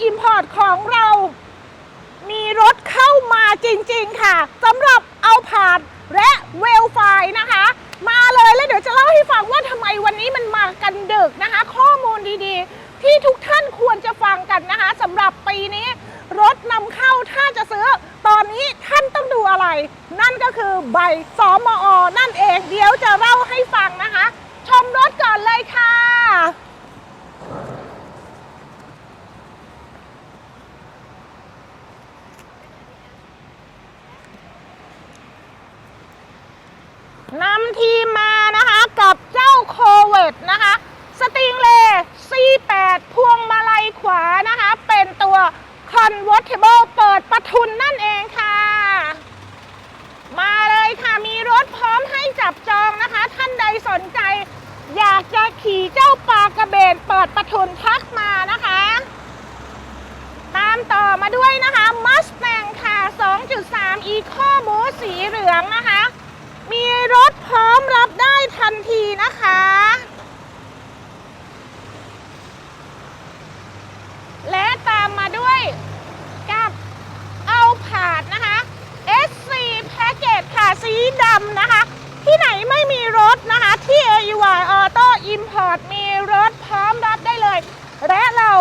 Auto Import ของเรา มีรถเข้ามาจริงๆค่ะสำหรับเอาผาดและเวลไฟนะคะ มาเลยแล้วเดี๋ยวจะเล่าให้ฟังว่าทำไมวันนี้มันมากันดึกนะคะ ข้อมูลดีๆ ที่ทุกท่านควรจะฟังกันนะคะสำหรับปีนี้ รถนำเข้าถ้าจะซื้อ ตอนนี้ท่านต้องดูอะไร นั่นก็คือใบสมอ นั่นเอง เดี๋ยวจะเล่าให้ฟังนะคะ ชมรถก่อนเลยค่ะ นำ ทีมมานะคะกับเจ้าโคเวตนะคะสติงเล C8 พวงมาลัยขวานะคะ เป็นตัว Convertible เปิดประทุนนั่นเองค่ะ มาเลยค่ะ มีรถพร้อมให้จับจองนะคะ ท่านใดสนใจ อยากจะขี่เจ้าปลากระเบนเปิดประทุนทักมานะคะ ตามต่อมาด้วยนะคะ Mustang ค่ะ 2.3 Eco Boost สีเหลืองนะคะ มีรถ พร้อมรับได้ทันทีนะคะ และตามมาด้วยกับเอาผาดนะคะ SC Package ค่ะสีดำนะคะ ที่ไหนไม่มีรถนะคะ ที่ AUY Auto Import มีรถพร้อมรับได้เลย และเรา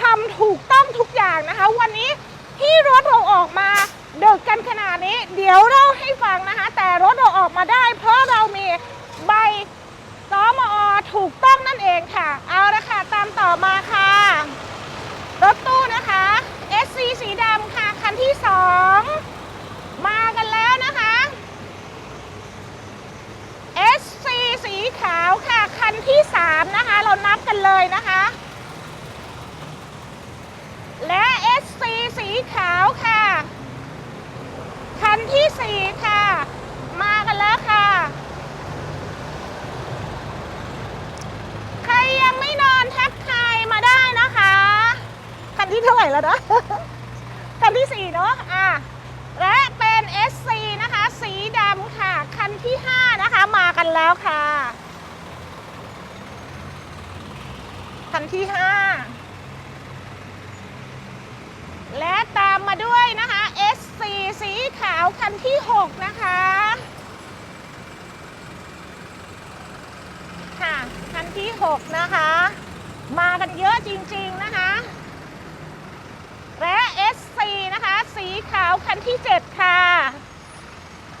ทำถูกต้องทุกอย่างนะคะ วันนี้ที่รถเราออกมา ดึกกันขนาดนี้ เดี๋ยวเราให้ฟังนะคะ แต่รถเราออกมาได้ เพราะเรามีใบสมอถูกต้องนั่นเองค่ะ เอาละค่ะ ตามต่อมาค่ะ รถตู้นะคะ SC สีดำค่ะ คันที่ 2 มากันแล้วนะคะ SC สีขาวค่ะ คันที่ 3 นะคะ เรานับกันเลยนะคะ และ SC สีขาวค่ะ ที่4ค่ะ มากันแล้วค่ะ ใครยังไม่นอนทักทายมาได้นะคะ คันที่เท่าไหร่แล้วนะ คันที่4เนาะอะและเป็น SC นะคะ สีดำค่ะ คันที่5นะคะมากันแล้วค่ะ คันที่5และตามมาด้วยนะคะ SC สีขาวคันที่ 6 นะคะ ค่ะคันที่ 6 นะคะ มากันเยอะจริงๆนะคะ และ SC นะคะ สีขาวคันที่ 7 ค่ะ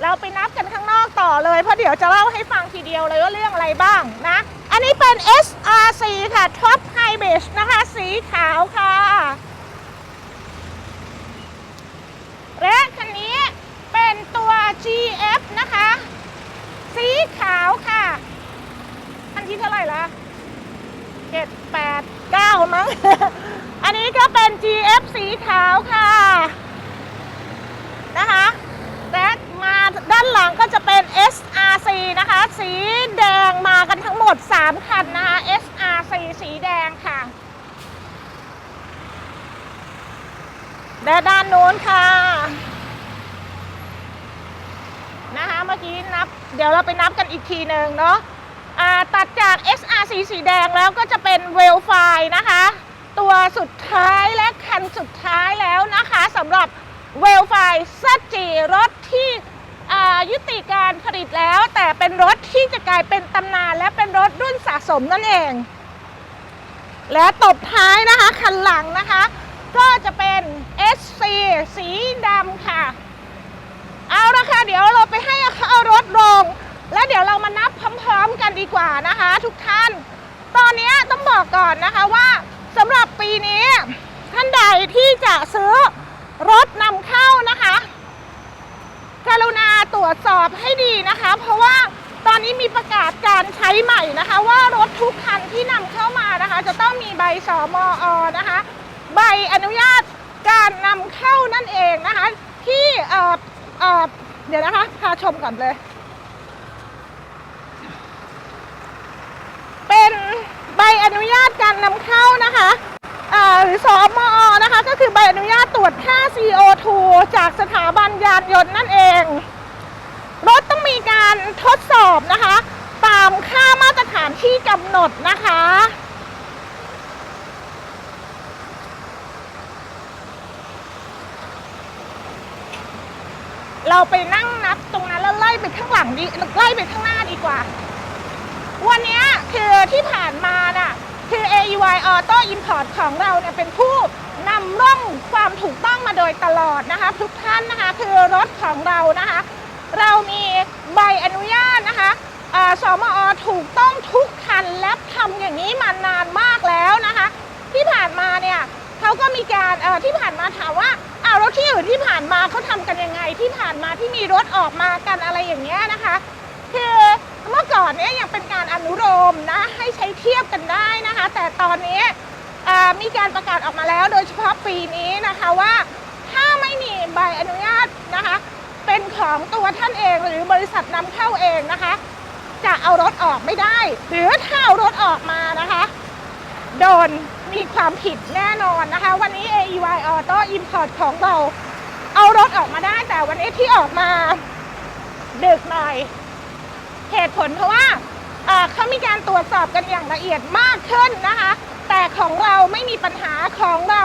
เราไปนับกันข้างนอกต่อเลย เพราะเดี๋ยวจะเล่าให้ฟังทีเดียวเลยว่าเรื่องอะไรบ้างนะ อันนี้เป็น SRC ค่ะ Top High b a s e นะคะ สีขาวค่ะและคันนี้เป็นตัว GF นะคะ สีขาวค่ะ อันที่เท่าไหร่ละเจ็ดแปดเก้ามั้ง อันนี้ก็เป็น GF สีขาวค่ะ และมาด้านหลังก็จะเป็น SRC นะคะ สีแดงมากันทั้งหมด 3 คันนะคะ SRC สีแดงค่ะ และด้านโน้นค่ะ นะคะเมื่อกี้นับ เดี๋ยวเราไปนับกันอีกทีหนึ่งเนาะตัดจาก SRC สีแดงแล้วก็จะเป็นเวลไฟนะคะ ตัวสุดท้ายและคันสุดท้ายแล้วนะคะสำหรับเวลไฟซัจีรถที่ยุติการผลิตแล้ว แต่เป็นรถที่จะกลายเป็นตำนานและเป็นรถรุ่นสะสมนั่นเอง และตบท้ายนะคะ คันหลังนะคะ ก็จะเป็น SC สีดำค่ะ เอาละค่ะ เดี๋ยวเราไปให้เขาเอารถลง แล้วเดี๋ยวเรามานับพร้อมๆกันดีกว่านะคะ ทุกท่าน ตอนนี้ต้องบอกก่อนนะคะว่าสำหรับปีนี้ ท่านใดที่จะ ซื้อรถนำเข้านะคะ กรุณาตรวจสอบให้ดีนะคะ เพราะว่าตอนนี้มีประกาศการใช้ใหม่นะคะ ว่ารถทุกคันที่นำเข้ามานะคะ จะต้องมีใบสมอนะคะ ใบอนุญาตการนำเข้านั่นเองนะคะ ที่เอ่อเอ่อเดี๋ยวนะคะพาชมก่อนเลย เป็นใบอนุญาตการนำเข้านะคะ สอมอนะคะ ก็คือใบอนุญาตตรวจค่า CO2 จากสถาบันยานยนต์นั่นเอง รถต้องมีการทดสอบนะคะ ตามค่ามาตรฐานที่กำหนดนะคะ เราไปนั่งนับตรงนั้นแล้วไล่ไปข้างหลังดีไล่ไปข้างหน้าดีกว่า วันนี้คือที่ผ่านมา คือ AUI Auto Import ของเราเนี่ยเป็นผู้นำร่องความถูกต้องมาโดยตลอดนะคะ ทุกท่านนะคะคือรถของเรานะคะ เรามีใบอนุญาตนะคะสมอถูกต้องทุกคันและทำอย่างนี้มานานมากแล้วนะคะ ที่ผ่านมาเนี่ยเขาก็มีการที่ผ่านมาถามว่าอ้ารถที่อื่นที่ผ่านมาเขาทำกันยังไงที่ผ่านมาที่มีรถออกมากันอะไรอย่างเงี้ยนะคะ คือ เมื่อก่อนเนี่ยยังเป็นการอนุโลมนะให้ใช้เทียบกันได้นะคะ แต่ตอนนี้มีการประกาศออกมาแล้ว โดยเฉพาะปีนี้นะคะว่า ถ้าไม่มีใบอนุญาตนะคะ เป็นของตัวท่านเองหรือบริษัทนำเข้าเองนะคะ จะเอารถออกไม่ได้ หรือถ้าเอารถออกมานะคะโดนมีความผิดแน่นอนนะคะ วันนี้ AEY Auto Import ของเรา เอารถออกมาได้แต่วันนี้ที่ออกมาดึกหน่อย เหตุผลเพราะว่าเขามีการตรวจสอบกันอย่างละเอียดมากขึ้นนะคะ แต่ของเราไม่มีปัญหาของเรา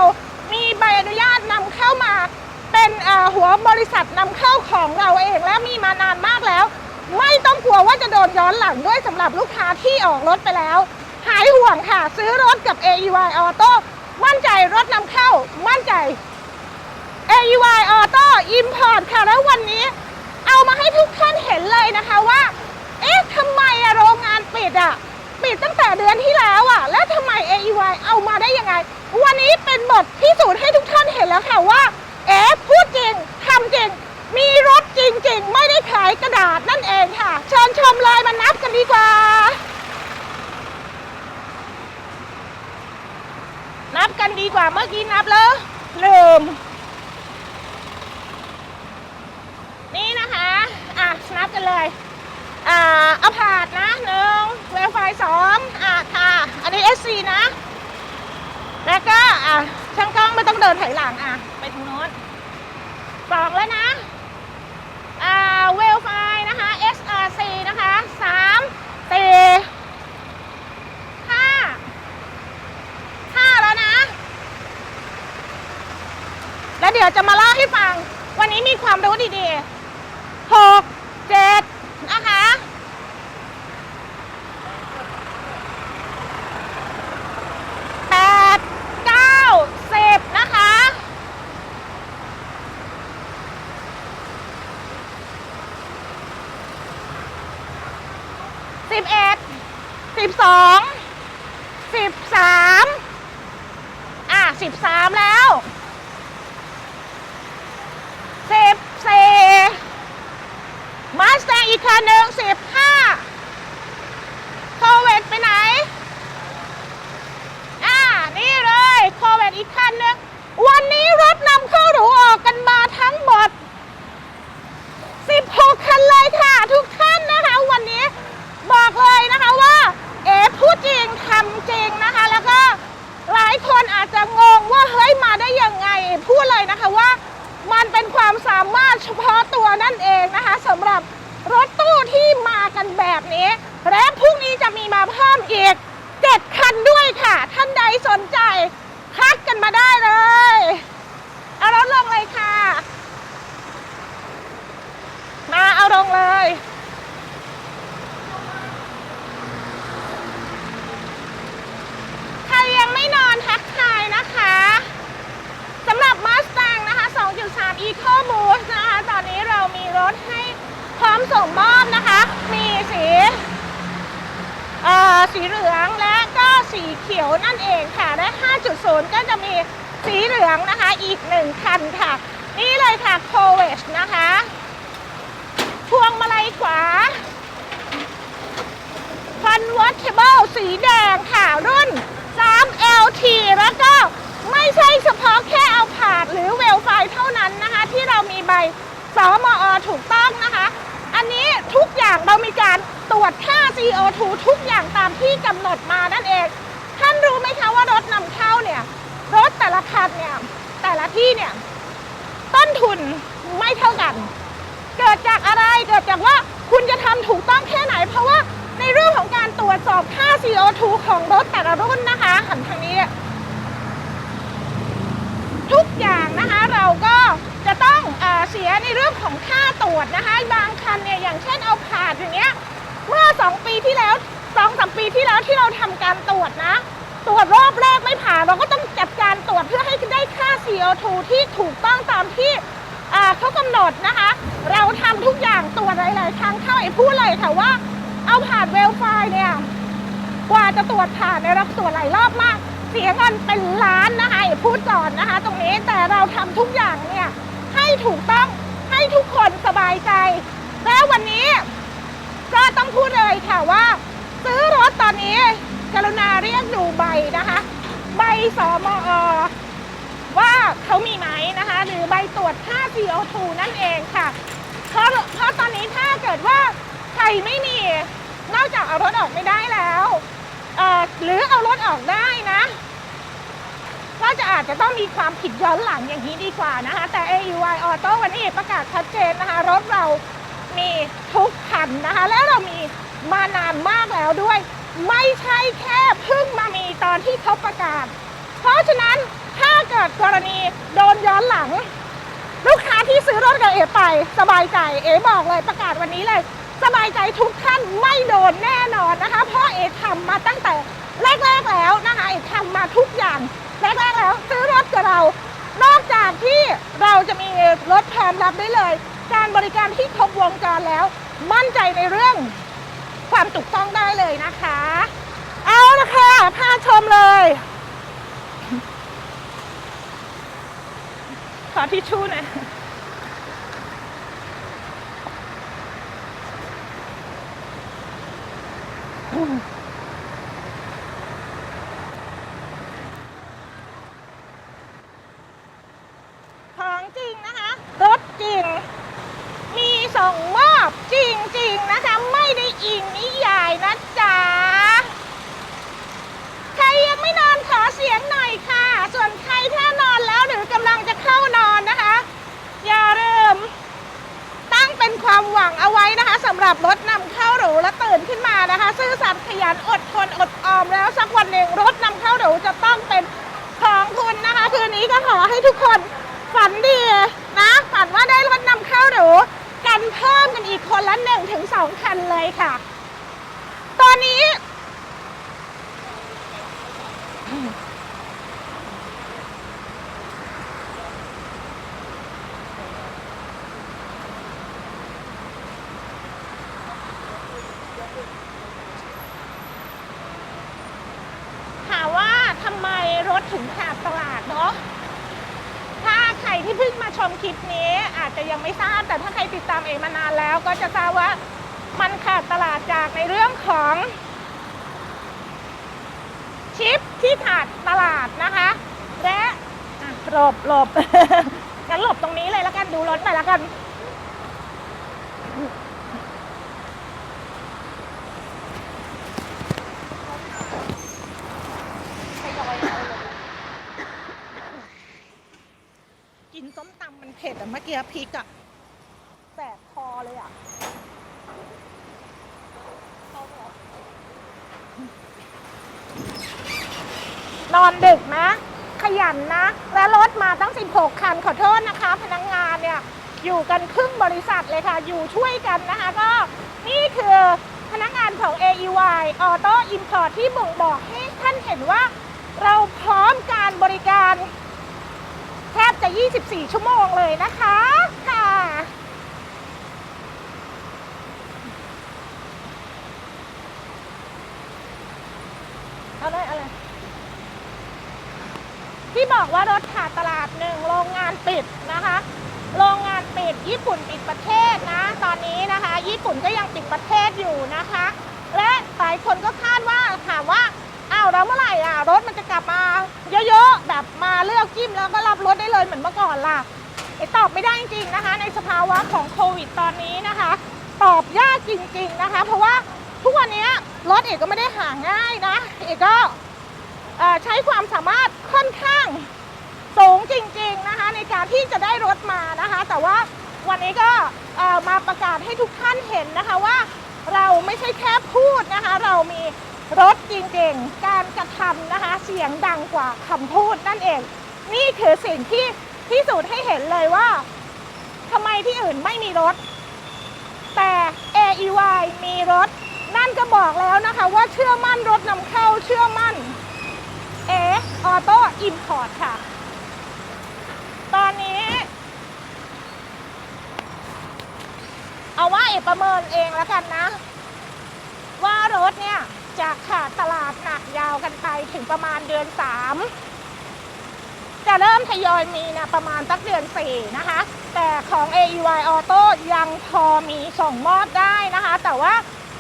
มีใบอนุญาตนำเข้ามา เป็นหัวบริษัทนำเข้าของเราเองและมีมานานมากแล้ว ไม่ต้องกลัวว่าจะโดนย้อนหลังด้วยสำหรับลูกค้าที่ออกรถไปแล้ว หายห่วงค่ะ ซื้อรถกับ AEY Auto มั่นใจรถนำเข้า มั่นใจ AEY Auto Import ค่ะแล้ววันนี้ เอามาได้ยังไง วันนี้เป็นบทพิสูจน์ให้ทุกท่านเห็นแล้วค่ะว่าเอ๊ะพูดจริงทำจริง มีรถจริง ๆ ไม่ได้ขายกระดาษนั่นเองค่ะ เชิญชมเลยมานับกันดีกว่า นับกันดีกว่าเมื่อกี้นับแล้วลืม นี่นะคะ อะ นับกันเลย อ่าเอาผาดนะหนึ่งเวลไฟสองอะค่ะ อันนี้ SC นะ แล้วก็อะช่างกล้องไม่ต้องเดินถอยหลังอะ ไปทางโน้นสองแล้วนะอ่าเวลไฟนะคะ SRC นะคะสามสี่ห้าห้าแล้วนะ แล้วเดี๋ยวจะมาเล่าให้ฟัง วันนี้มีความรู้ดีๆหกเจ็ดนะคะแปดเก้าสิบนะคะสิบเอ็ดสิบสองสิบสามอะสิบสามแล้ว สิบสี่มาสแตงอีกคันหนึ่งสิบห้าโคเวตไปไหน อ่า นี่เลยโคเวต อีกคันนึ่งวันนี้รถนำเข้าหรูออกกันมาทั้งหมด 16 คันเลยค่ะ ทุกท่านนะคะ วันนี้บอกเลยนะคะว่า เอ๋พูดจริงทำจริงนะคะ แล้วก็หลายคนอาจจะงงว่าเฮ้ยมาได้ยังไง พูดเลยนะคะว่า มันเป็นความสามารถเฉพาะตัวนั่นเองนะคะสำหรับรถตู้ที่มากันแบบนี้ และพรุ่งนี้จะมีมาเพิ่มอีก 7 คันด้วยค่ะ ท่านใดสนใจ กันมาได้เลย เอารถลงเลยค่ะ มาเอาลงเลย ใครยังไม่นอนทักทายนะคะสำหรับ Mustang นะคะ 2.3 Eco Boost นะคะ ตอนนี้เรามีรถให้พร้อมส่งมอบนะคะ มีสีเอ่อสีเหลืองและ สีเขียวนั่นเองค่ะ และ 5.0 ก็จะมีสีเหลืองนะคะ อีกหนึ่งคันค่ะ นี่เลยค่ะ c o v e นะคะ พวงมาลัยขวา Convertible สีแดงค่ะ รุ่น 3LT แล้วก็ไม่ใช่เฉพาะแค่เอาผาดหรือเวลไฟเท่านั้นนะคะ ที่เรามีใบสมอถูกต้องนะคะ อันนี้ทุกอย่างเรามีการ ตรวจค่า CO2 ทุกอย่างตามที่กำหนดมานั่นเอง ท่านรู้ไหมคะว่ารถนำเข้าเนี่ย รถแต่ละคันเนี่ย แต่ละที่เนี่ย ต้นทุนไม่เท่ากัน เกิดจากอะไร เกิดจากว่าคุณจะทำถูกต้องแค่ไหน เพราะว่าในเรื่องของการตรวจสอบค่า CO2 ของรถแต่ละรุ่นนะคะหันทางนี้ ทุกอย่างนะคะเราก็จะต้องเอเสียในเรื่องของค่าตรวจนะคะ บางคันเนี่ยอย่างเช่นเอาผาดอย่างเงี้ย เมื่อ2ปีที่แล้วสองสามปีที่แล้วที่เราทำการตรวจนะ ตรวจรอบแรกไม่ผ่านเราก็ต้องจัดการตรวจเพื่อให้ได้ค่า CO2 ที่ถูกต้องตามที่เขากำหนดนะคะ เราทำทุกอย่างตรวจหลายๆครั้งเข้าไอ้พูดเลยค่ะว่า เอาผ่านเวลไฟเนี่ยกว่าจะตรวจผ่านเนี่ยเราตรวจหลายรอบมาก เสียเงินเป็นล้านนะคะอย่าพูดก่อนนะคะ ตรงนี้แต่เราทำทุกอย่างเนี่ยให้ถูกต้องให้ทุกคนสบายใจ แล้ววันนี้ ก็ต้องพูดเลยค่ะว่า ซื้อรถตอนนี้กรุณาเรียกดูใบนะคะ ใบสมอว่าเขามีไหมนะคะ หรือใบตรวจค่า CO2 นั่นเองค่ะ เพราะเพราะตอนนี้ถ้าเกิดว่าใครไม่มีนอกจากเอารถออกไม่ได้แล้วหรือเอารถออกได้นะก็จะอาจจะต้องมีความผิดย้อนหลังอย่างนี้ดีกว่านะคะ แต่ AUI Auto วันนี้ประกาศชัดเจนนะคะ รถเรา มีทุกคันนะคะ แล้วเรามีมานานมากแล้วด้วย ไม่ใช่แค่เพิ่งมามีตอนที่เขาประกาศ เพราะฉะนั้นถ้าเกิดกรณีโดนย้อนหลัง ลูกค้าที่ซื้อรถกับเอ๋ไปสบายใจเอ๋บอกเลยประกาศวันนี้เลย สบายใจทุกท่านไม่โดนแน่นอนนะคะ เพราะเอ๋ทำมาตั้งแต่แรกๆแล้วนะคะเอ๋ทำมาทุกอย่างแรกๆแล้วซื้อรถกับเรา นอกจากที่เราจะมีรถพร้อมรับได้เลย การบริการที่ครบวงจรแล้ว มั่นใจในเรื่องความถูกต้องได้เลยนะคะ เอาละค่ะพาชมเลย ขอทิชชู่หน่อยจริงนะคะ รถจริง มีส่งมอบจริง ๆ นะคะ ไม่ได้อิงนิยายนะจ๊ะ ใครยังไม่นอนขอเสียงหน่อยค่ะ ส่วนใครถ้านอนแล้วหรือกำลังจะเข้านอนนะคะ อย่าลืม ตั้งเป็นความ หวังเอาไว้นะคะสำหรับรถนำเข้าหรูและตื่นขึ้นมานะคะ ซื่อสัตย์ขยันอดทนอดออมแล้วสักวันหนึ่งรถนำเข้าหรูจะต้องเป็นของคุณนะคะ คืนนี้ก็ขอให้ทุกคนฝันดีนะฝันว่าได้รถนำเข้าหรูกันเพิ่มกันอีกคนละหนึ่งถึงสองคันเลยค่ะ ตอนนี้ ถามว่าทำไมรถถึงขาดตลาดเนาะ ถ้าใครที่เพิ่งมาชมคลิปนี้ อาจจะยังไม่ทราบ แต่ถ้าใครติดตามเองมานานแล้วก็จะทราบว่ามันขาดตลาดจากในเรื่องของ ชิปที่ขาดตลาดนะคะ และหลบหลบงั้นหลบตรงนี้เลยแล้วกันดูรถไปแล้วกัน กินส้มตำมันเผ็ดอะเมื่อกี้พริกอะแสบคอเลยอะ นอนดึกนะขยันนะ และรถมาตั้ง 16 คันขอโทษนะคะ พนักงงานเนี่ยอยู่กันครึ่งบริษัทเลยค่ะ อยู่ช่วยกันนะคะ ก็นี่คือพนักงานของ AEY Auto Import ที่บ่งบอกให้ท่านเห็นว่า เราพร้อมการบริการ แทบจะ 24 ชั่วโมงเลยนะคะ ค่ะ เอาเลยเอาเลย ที่ บอกว่ารถขาดตลาดหนึ่งโรงงานปิดนะคะ โรงงานปิดญี่ปุ่นปิดประเทศนะ ตอนนี้นะคะ ญี่ปุ่นก็ยังปิดประเทศอยู่นะคะ และหลายคนก็คาดว่าถามว่าอ้าวแล้วเมื่อไหร่อะรถมันจะกลับมาเยอะๆแบบมาเลือกจิ้มแล้วก็รับรถได้เลยเหมือนเมื่อก่อนล่ะไอตอบไม่ได้จริงๆนะคะ ในสภาวะของโควิดตอนนี้นะคะ ตอบยากจริง ๆนะคะ เพราะว่าทุกวันนี้รถเอกก็ไม่ได้หาง่ายนะ เอกก็ ใช้ความสามารถค่อนข้างสูงจริงๆนะคะในการที่จะได้รถมานะคะ แต่ว่าวันนี้ก็มาประกาศให้ทุกท่านเห็นนะคะว่าเราไม่ใช่แค่พูดนะคะ เรามีรถจริงๆ การกระทำนะคะเสียงดังกว่าคำพูดนั่นเอง นี่คือสิ่งที่พิสูจน์ให้เห็นเลยว่าทำไมที่อื่นไม่มีรถ แต่ AEY มีรถ นั่นก็บอกแล้วนะคะว่าเชื่อมั่นรถนำเข้าเชื่อมั่น เอออโต้อิมพอร์ตค่ะ ตอนนี้ เอาว่าเอกประเมินเองแล้วกันนะ ว่ารถเนี่ยจะขาดตลาดหนักยาวกันไปถึงประมาณเดือน3จะเริ่มทยอยมีนะประมาณสักเดือน4นะคะ แต่ของ AEY Auto ยังพอมีส่งมอบได้นะคะ แต่ว่า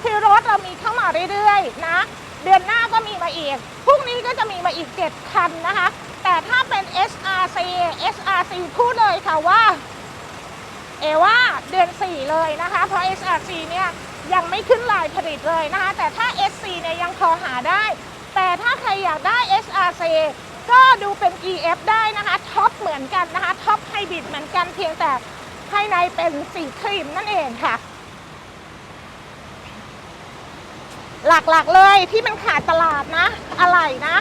คือรถเรามีเข้ามาเรื่อยๆนะ เดือนหน้าก็มีมาอีก พรุ่งนี้ก็จะมีมาอีก 7 คันนะคะ แต่ถ้าเป็น SRC SRC พูดเลยค่ะว่า เอว่าเดือน 4 เลยนะคะ เพราะ SRC เนี่ยยังไม่ขึ้นลายผลิตเลยนะคะ แต่ถ้า SC เนี่ยยังพอหาได้ แต่ถ้าใครอยากได้ SRC ก็ดูเป็น EF ได้นะคะท็อปเหมือนกันนะคะท็อปไฮบริดเหมือนกันเพียงแต่ภายในเป็นสีครีมนั่นเองค่ะ หลักๆเลยที่มันขาดตลาดนะ อะไรนะ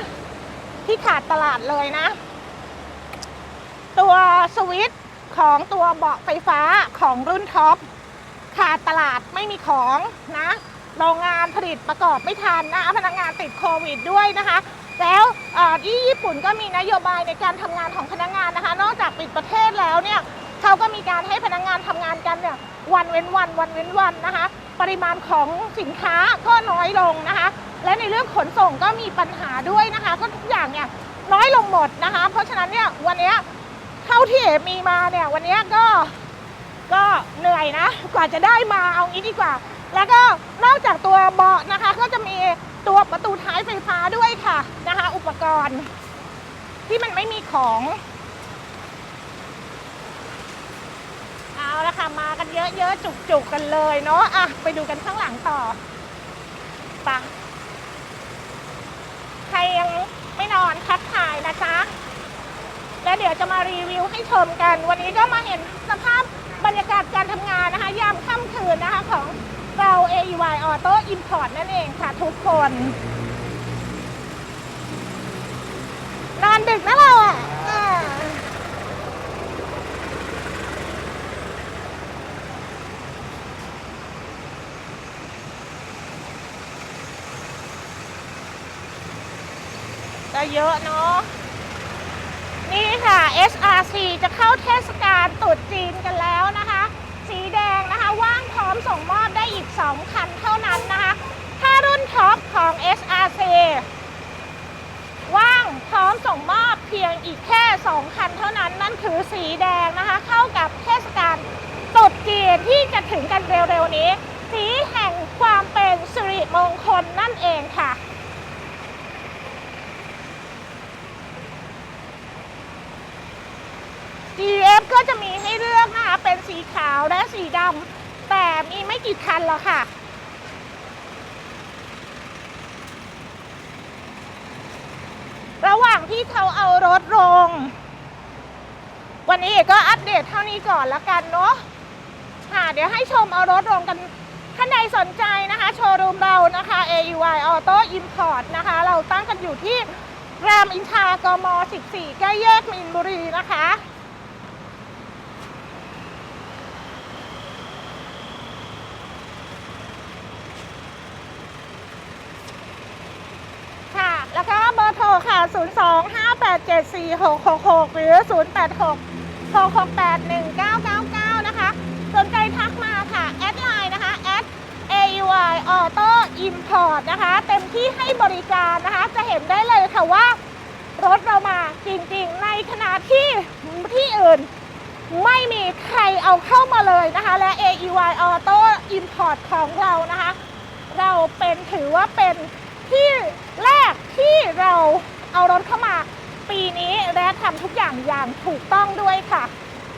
ที่ขาดตลาดเลยนะ ตัวสวิตของตัวเบาะไฟฟ้าของรุ่นท็อปขาดตลาดไม่มีของนะโรงงานผลิตประกอบไม่ทันนะพนักงานติดโควิดด้วยนะคะ แล้วที่ญี่ปุ่นก็มีนโยบายในการทำงานของพนักงานนะคะ นอกจากปิดประเทศแล้วเนี่ยเขาก็มีการให้พนักงานทำงานกันเนี่ยวันเว้นวันวันเว้นวันนะคะ ปริมาณของสินค้าก็น้อยลงนะคะ และในเรื่องขนส่งก็มีปัญหาด้วยนะคะ ก็ทุกอย่างเนี่ยน้อยลงหมดนะคะ เพราะฉะนั้นเนี่ยวันนี้เท่าที่เอมีมาเนี่ยวันนี้ก็ก็เหนื่อยนะ กว่าจะได้มาเอางี้ดีกว่า แล้วก็นอกจากตัวเบาะนะคะ ก็จะมีตัวประตูท้ายไฟฟ้าด้วยค่ะนะคะ อุปกรณ์ที่มันไม่มีของ เอาละค่ะมากันเยอะๆจุกๆกันเลยเนาะอะไปดูกันข้างหลังต่อปะใครยังไม่นอนคัดถ่ายนะจ๊ะแล้วเดี๋ยวจะมารีวิวให้ชมกัน วันนี้ก็มาเห็นสภาพบรรยากาศการทำงานนะคะ ยามค่ำคืนนะคะของเรา AEY Auto Import นั่นเองค่ะทุกคน นอนดึกนะเราอะอ่าก็ เยอะเนาะนี่ค่ะ SRC จะเข้าเทศกาลตรุษจีนกันแล้วนะคะ สีแดงนะคะว่างพร้อมส่งมอบได้อีก 2 คันเท่านั้นนะคะ ถ้ารุ่นท็อปของ SRC ว่างพร้อมส่งมอบเพียงอีกแค่ 2 คันเท่านั้นนั่นคือสีแดงนะคะ เข้ากับเทศกาลตรุษจีนที่จะถึงกันเร็วๆนี้ สีแห่งความเป็นสิริมงคลนั่นเองค่ะ GF ก็จะมีให้เลือกนะคะ เป็นสี ขาวและสีดำแต่มีไม่กี่คันหรอกค่ะ ระหว่างที่เขาเอารถลง วันนี้ก็อัปเดตเท่านี้ก่อนละกันเนาะค่ะเดี๋ยวให้ชมเอารถลงกันท่านใดสนใจนะคะ โชว์รูมเรานะคะ AUY Auto Import นะคะ เราตั้งกันอยู่ที่รามอินทรากม 14 ใกล้แยกมินบุรีนะคะ แล้วก็ เบอร์โทรค่ะ 025874666 หรือ 086 668 1999 นะคะ สนใจทักมาค่ะ แอดไลน์นะคะ at AUI Auto Import นะคะ เต็มที่ให้บริการนะคะ จะเห็นได้เลยค่ะว่า รถเรามาจริงๆ ในขณะที่ที่อื่นไม่มีใครเอาเข้ามาเลยนะคะ และ AEY Auto Import ของเรานะคะ เราเป็นถือว่าเป็นที่แรก ที่เราเอารถเข้ามาปีนี้และทำทุกอย่างอย่างถูกต้องด้วยค่ะ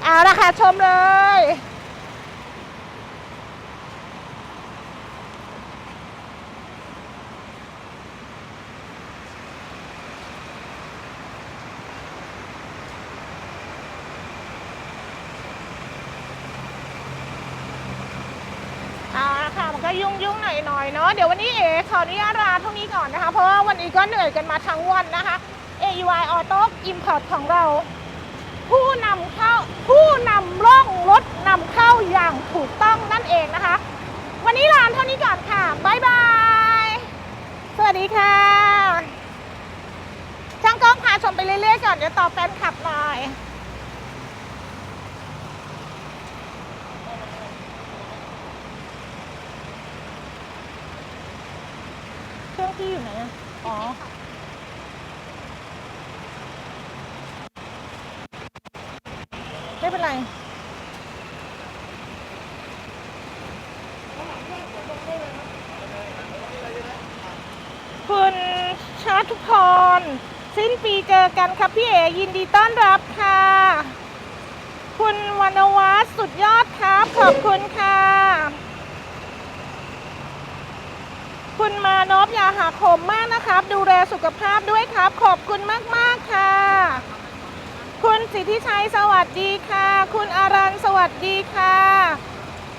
เอาละค่ะชมเลย เอาละค่ะมันก็ ยุ่งยุ่งๆหน่อยหน่อยๆเนาะเดี๋ยววันนี้เอ๋ขออนุญาตลาเท่านี้ก่อนนะคะ เพราะว่าวันนี้ก็เหนื่อยกันมาทั้งวันนะคะ AUI Auto Import ของเรา ผู้นำเข้าผู้นำร่องรถนำเข้าอย่างถูกต้องนั่นเองนะคะ วันนี้ลาเท่านี้ก่อนค่ะบ๊ายบายสวัสดีค่ะช่างกล้องพาชมไปเรื่อยๆก่อนเดี๋ยวต่อแฟนคลับหน่อย เครื่องที่อยู่ไหนอะอ๋อ ไม่เป็นไร คุณชา ทุกพรสิ้นปีเจอกันครับพี่เอยินดีต้อนรับค่ะ คุณวรรณวัฒน์สุดยอดครับ ขอบคุณค่ะ คุณมานพยาหาขมมากนะครับ ดูแลสุขภาพด้วยครับ ขอบคุณมาก ๆ ค่ะ คุณสิทธิชัยสวัสดีค่ะ คุณอารันสวัสดีค่ะ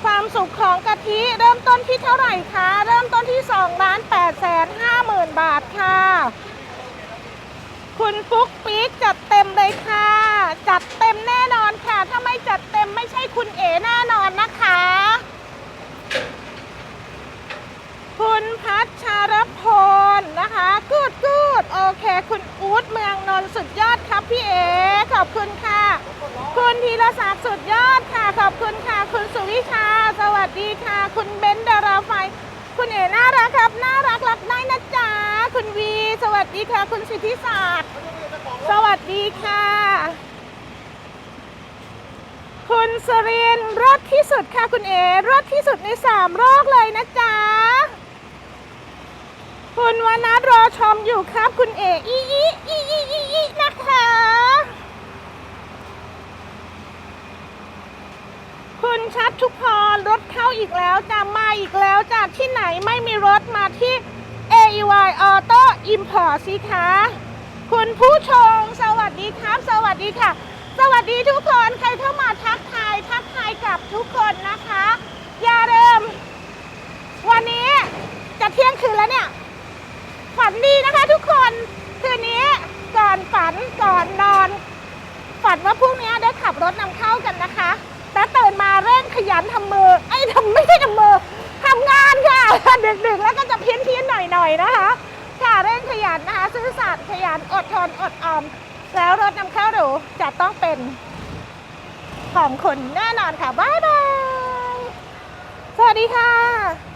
ความสุขของกะทิเริ่มต้นที่เท่าไหร่คะ เริ่มต้นที่2ล้าน8แสน5หมื่นบาทค่ะ คุณปุ๊กปิ๊กจัดเต็มเลยค่ะ จัดเต็มแน่นอนค่ะ ถ้าไม่จัดเต็มไม่ใช่คุณเอ๋แน่นอนนะคะ คุณพัชรพลนะคะกูดกูดโอเค คุณอู๊ดเมืองนนท์สุดยอดครับพี่เอ๋ขอบคุณค่ะ คุณธีรศักดิ์สุดยอด ขอบคุณค่ะ คุณสุวิชา สวัสดีค่ะ คุณเบนซ์ดาราไฟ คุณเอ๋น่ารักครับ น่ารักรักได้นะจ๊ะ คุณวี สวัสดีค่ะ คุณสิทธิศักดิ์ สวัสดีค่ะ คุณสรินรถที่สุดค่ะ คุณเอ๋รถที่สุดในสามโรคเลยนะจ๊ะ คุณวนัทรอชมอยู่ครับ คุณเออีอีอีอีอีอีนะคะ คุณ ชัดทุกพรรถเข้าอีกแล้วจะมาอีกแล้วจากที่ไหนไม่มีรถมาที่ AEY Auto Import สิคะคุณผู้ชม สวัสดีครับ สวัสดีค่ะ สวัสดีทุกคนใครเข้ามาทักทายทักทายกับทุกคนนะคะ อย่าลืมวันนี้จะเที่ยงคืนแล้วเนี่ย ฝันดีนะคะทุกคนคืนนี้ก่อนฝันก่อนนอน ฝันว่าพรุ่งนี้ได้ขับรถนำเข้ากันนะคะ แต่ตื่นมาเร่งขยันทำมือไอ้ทำไม่ใช่ทำมือทำงานค่ะ ดึกๆแล้วก็จะเพี้ยนเพี้ยนหน่อยๆนะคะ ค่ะเร่งขยันนะคะซื่อสัตย์ขยันอดทนอดออม แล้วรถนำเข้าหรูจะต้องเป็นของคุณแน่นอนค่ะบ๊ายบายสวัสดีค่ะ